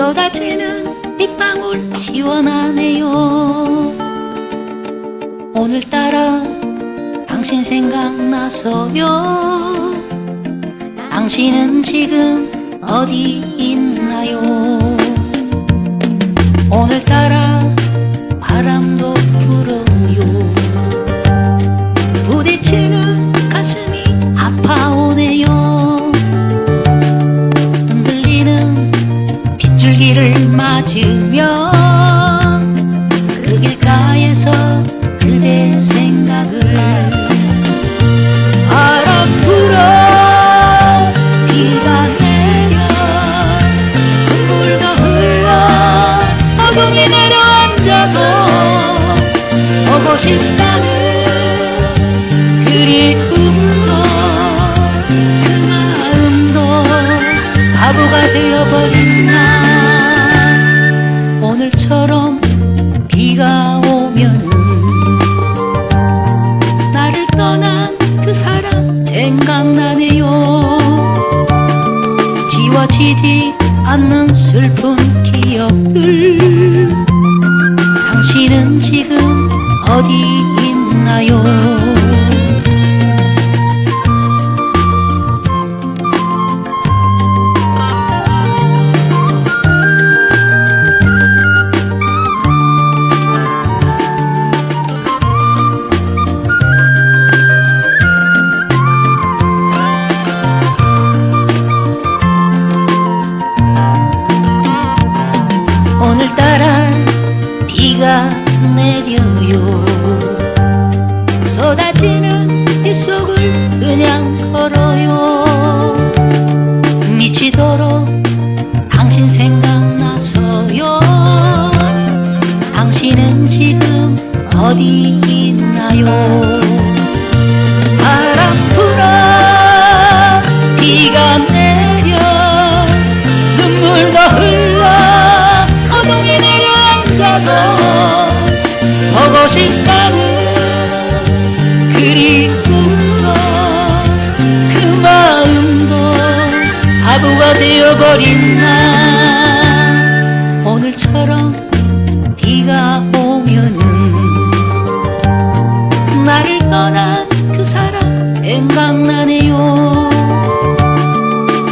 쏟아지는 빗방울 시원하네요. 오늘따라 당신 생각나서요. 당신은 지금 어디 있나요? 오늘따라 길가에서 그대 생각을 바람 불어. 비가 내려 눈물도 흘러 어둠이 내려앉아도 보고 싶다는 그리움도 그 마음도 바보가 되어버린 나 오늘처럼 지워지지 않는 슬픈 기억들. 당신은 지금 어디 있나요 빗속을 그냥 걸어요. 미치도록 당신 생각나서요. 당신은 지금 어디 있나요? 바람 불어 비가 내려. 눈물도 흘러 어둠이 내려앉아도 보고 싶다 되어버린 날 오늘처럼 비가 오면은 나를 떠난 그 사람 생각나네요.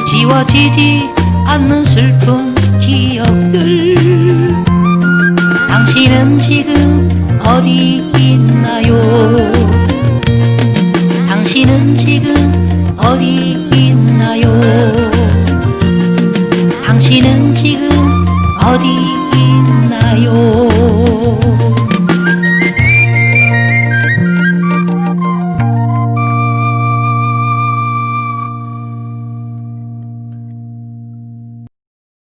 지워지지 않는 슬픈 기억들. 당신은 지금 어디 있나요? 당신은 지금 어디 있나요? 어디 있나요?